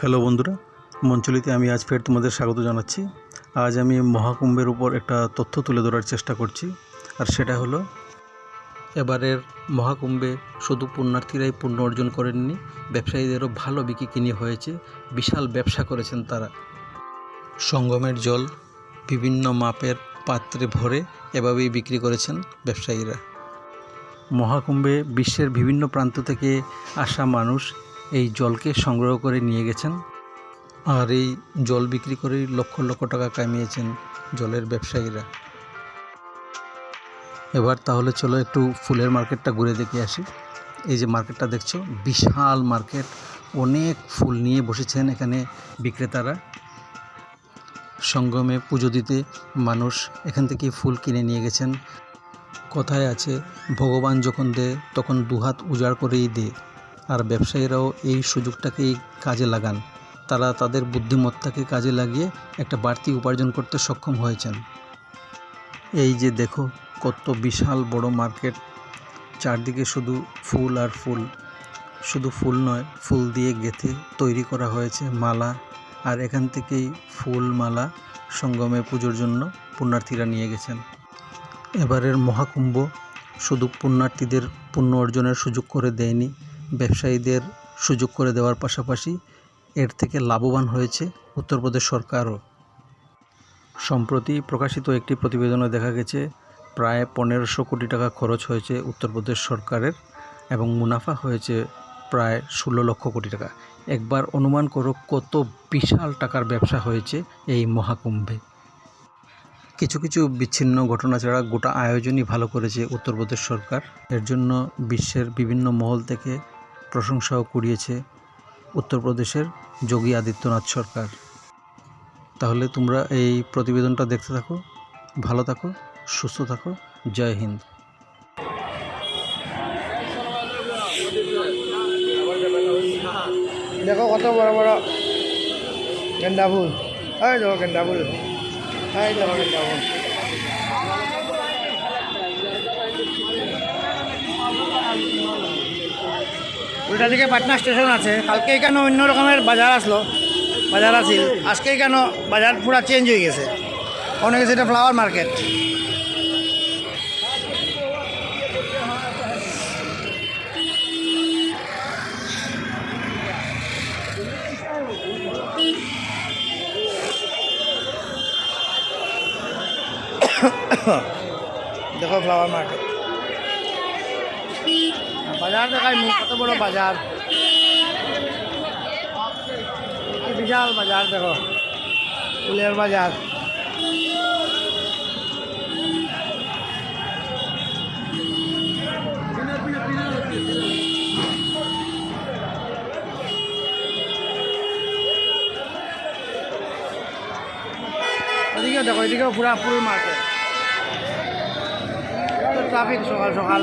Hello বন্ধুরা, মঞ্চলিতে আমি আজ ফের তোমাদের স্বাগত জানাচ্ছি। আজ আমি মহাকুম্ভের উপর একটা তথ্য তুলে ধরার চেষ্টা করছি, আর সেটা হলো, এবারের মহাকুম্ভে শুধু পুণ্যার্থীরাই পুণ্য অর্জন করেননি, ব্যবসায়ীদেরও ভালো বিক্রি কিনি হয়েছে, বিশাল ব্যবসা করেছেন তারা। সঙ্গমের জল বিভিন্ন মাপের পাত্রে ভরে এভাবেই বিক্রি করেছেন ব্যবসায়ীরা। মহাকুম্ভে বিশ্বের বিভিন্ন প্রান্ত থেকে আসা মানুষ এই জলকে সংগ্রহ করে নিয়ে গেছেন আর এই জল বিক্রি করেই লক্ষ লক্ষ টাকা কামিয়েছেন জলের ব্যবসায়ীরা। এবার তাহলে চলো একটু ফুলের মার্কেটটা ঘুরে দেখে আসি। এই যে মার্কেটটা দেখছ, বিশাল মার্কেট, অনেক ফুল নিয়ে বসেছেন এখানে বিক্রেতারা। সঙ্গমে পুজো দিতে মানুষ এখান থেকে ফুল কিনে নিয়ে গেছেন। কথায় আছে, ভগবান যখন দেয়, তখন দুহাত উজাড় করেই দেয়। আর ব্যবসায়ীরাও এই সুযোগটাকেই কাজে লাগান। তারা তাদের বুদ্ধিমত্তাকে কাজে লাগিয়ে একটা বাড়তি উপার্জন করতে সক্ষম হয়েছেন। এই যে দেখো, কত বিশাল বড় মার্কেট। চারদিকে শুধু ফুল আর ফুল। শুধু ফুল নয়, ফুল দিয়ে গেঁথে তৈরি করা হয়েছে মালা। আর এখান থেকেই ফুল মালা সঙ্গমে পুজোর জন্য পুণ্যার্থীরা নিয়ে গেছেন। এবারের মহাকুম্ভ শুধু পুণ্যার্থীদের পুণ্য অর্জনের সুযোগ করে দেয়নি ব্যবসায়ীদের সুযোগ করে দেওয়ার পাশাপাশি এর থেকে লাভবান হয়েছে উত্তরপ্রদেশ সরকারও। সম্প্রতি প্রকাশিত একটি প্রতিবেদনে দেখা গেছে, প্রায় পনেরোশো কোটি টাকা খরচ হয়েছে উত্তরপ্রদেশ সরকারের এবং মুনাফা হয়েছে প্রায় ষোলো লক্ষ কোটি টাকা। একবার অনুমান করো কত বিশাল টাকার ব্যবসা হয়েছে এই মহাকুম্ভে। কিছু কিছু বিচ্ছিন্ন ঘটনা ছাড়া গোটা আয়োজনই ভালো করেছে উত্তরপ্রদেশ সরকার। এর জন্য বিশ্বের বিভিন্ন মহল থেকে প্রশংসাও কুড়িয়েছে উত্তরপ্রদেশের যোগী আদিত্যনাথ সরকার। তাহলে তোমরা এই প্রতিবেদনটা দেখতে থাকো, ভালো থাকো, সুস্থ থাকো, জয় হিন্দ। দেখো কত বড় বড় গেন্দা ফুল। এই দেখো গেন্দা ফুল। এই দেখো গেন্দা ফুল। উল্টা দিকে পাটনা স্টেশন আছে। কালকে কেন অন্য রকমের বাজার আসলো? বাজার আছিল। আজকে কেন বাজার পুরা চেঞ্জ হয়ে গেছে? অনেক গেছে এটা ফ্লাওয়ার মার্কেট দেখো ফ্লাওয়ার মার্কেট বাজার দেখাই কত বড় বাজার। বিশাল বাজার, দেখো। ফুলের বাজার। ওদিকেও দেখো, এদিকেও পুরা ফুল মার্কেট। ট্রাফিক সকাল সকাল।